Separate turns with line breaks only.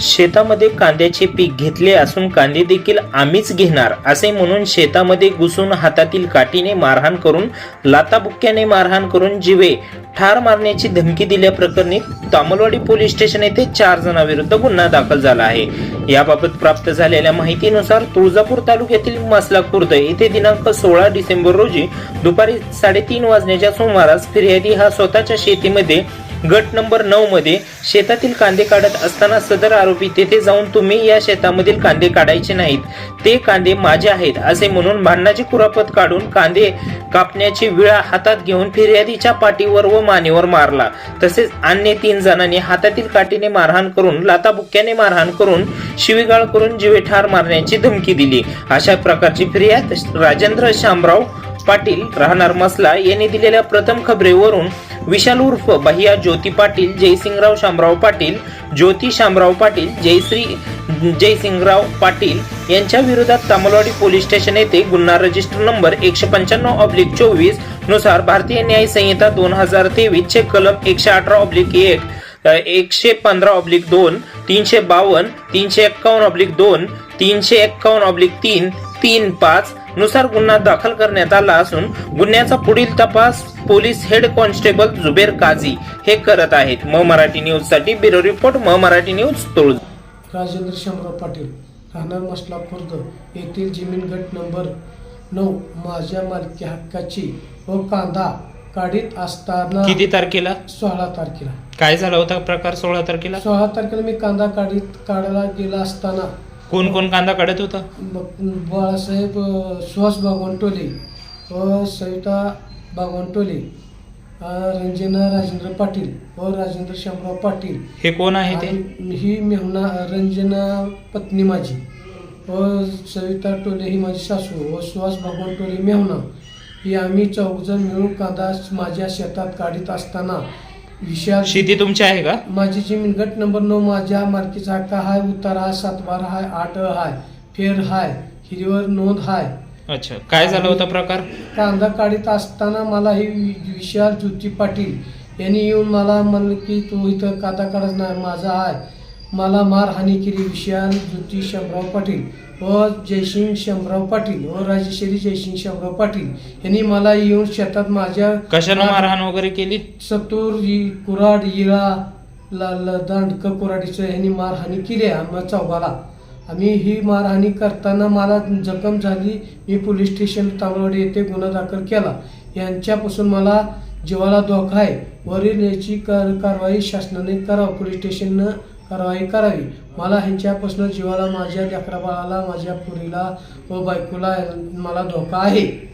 शेतामध्ये कांद्याचे पीक घेतले असून कांदे देखील आम्हीच घेणार असे म्हणून शेतामध्ये घुसून हातातील काठीने मारहाण करून लाताबुक्क्याने मारहाण करून जिवे ठार मारण्याची धमकी दिल्याप्रकरणी तामलवाडी पोलीस स्टेशन येथे चार जणांविरुद्ध गुन्हा दाखल झाला आहे. याबाबत प्राप्त झालेल्या माहितीनुसार तुळजापूर तालुक्यातील मसला खुर्द येथे दिनांक सोळा डिसेंबर रोजी दुपारी साडेतीन वाजण्याच्या सुमारास फिर्यादी हा स्वतःच्या शेतीमध्ये गट नंबर नऊ मध्ये शेतातील कांदे काढत असताना सदर आरोपी तेथे जाऊन तुम्ही या शेतामधील कांदे काढायचे नाहीत. ते कांदे माझे आहेत असे म्हणून भांडणाची कुरापत काढून कांदे कापण्याची विळा हातात घेऊन फिर्यादीच्या पाठीवर व मानेवर मारला. तसेच अन्य तीन जणांनी हातातील काठीने मारहाण करून लाताबुक्क्याने मारहाण करून शिवीगाळ करून जीवे ठार मारण्याची धमकी दिली. अशा प्रकारची फिर्याद राजेंद्र शामराव पाटील राहणार मसला यांनी दिलेल्या प्रथम खबरेवरून विशाल उर्फ भैया ज्योती पाटील जयसिंगराव शामराव पाटील ज्योती शामराव पाटील जयश्री जयसिंगराव पाटील यांच्या विरोधात तामलवाडी पोलीस स्टेशन येथे गुन्हा रजिस्टर नंबर एकशे पंच्याण्णव ऑब्लिक चोवीसनुसार भारतीय न्याय संहिता दोन हजार तेवीस चे कलम एकशे अठरा ऑब्लिक एक एकशे पंधरा ऑब्लिक दोन तीनशे बावन्न तीनशे एक्कावन्न ऑब्लिक दोन तीनशे एक्कावन्न ऑब्लिक तीन तीन पाच नुसार गुन्हा दाखल करण्यात आला असून गुन्ह्याचा पुढील तपास police head constable Zuber Kazi हे करत आहेत. म मराठी न्यूजसाठी ब्युरो रिपोर्ट म मराठी न्यूज तुळज.
राजेंद्र शामराव पाटील राहणार मसला खुर्द येथील जमीन गट नंबर नऊ माझ्या मालकी हक्काची व कांदा काढीत असताना
किती तारखेला?
सोळा तारखेला.
काय झाला होता प्रकार सोळा तारखेला?
सोळा तारखेला मी कांदा काढीत काढायला गेला असताना
कोण कोण कांदा काढत होता?
ब- बाळासाहेब अ, सुहास बागवंटोले व सविता बागवंटोले अ, रंजना राजेंद्र पाटील व राजेंद्र शामराव पाटील.
हे कोण आहे ते?
आणि ही मेहुणा रंजना पत्नी माझी व सविता टोले ही माझी सासू व सुहास भगवान टोले मेहुणा. ही आम्ही चौघजण मिळून कांदा माझ्या शेतात काढीत असताना विशाल
शेती तुमची आहे का?
माझी जमीन गट नंबर नऊ माझ्या मालकीचा हक्का हाय उतार हाय सातबारा हाय आठ हाय फेर हाय हिरीवर नोंद हाय.
अच्छा काय झाला होता प्रकार?
कांदा काढीत असताना मला ही वि- विशाल ज्योती पाटील यांनी येऊन मला म्हणलं की तू इथं कांदा काढत नाही माझा आहे मला मारहाणी केली विशाल ज्योती शंभराव पाटील व जयसिंग शंभराव पाटील व राजेश्वरी जयसिंग शंभराव पाटील यांनी मला येऊन शेतात माझ्या
कशानं मारहाण वगैरे केली?
सतूर इ- कुराड इळा ला ला- दांडक कुराडीचं ह्यांनी मारहाणी केली आहे आम्हा चौघाला. आम्ही ही मारहाणी करताना मला जखम झाली. मी पोलीस स्टेशन तामलवाडी येथे गुन्हा दाखल केला. यांच्यापासून मला जीवाला धोका आहे. वरील याची कार कारवाई शासनाने करावं. पोलीस स्टेशननं कारवाई करावी. मला ह्यांच्यापासून जीवाला माझ्या लेकराबाळाला माझ्या पुरीला व बायकोला मला धोका आहे.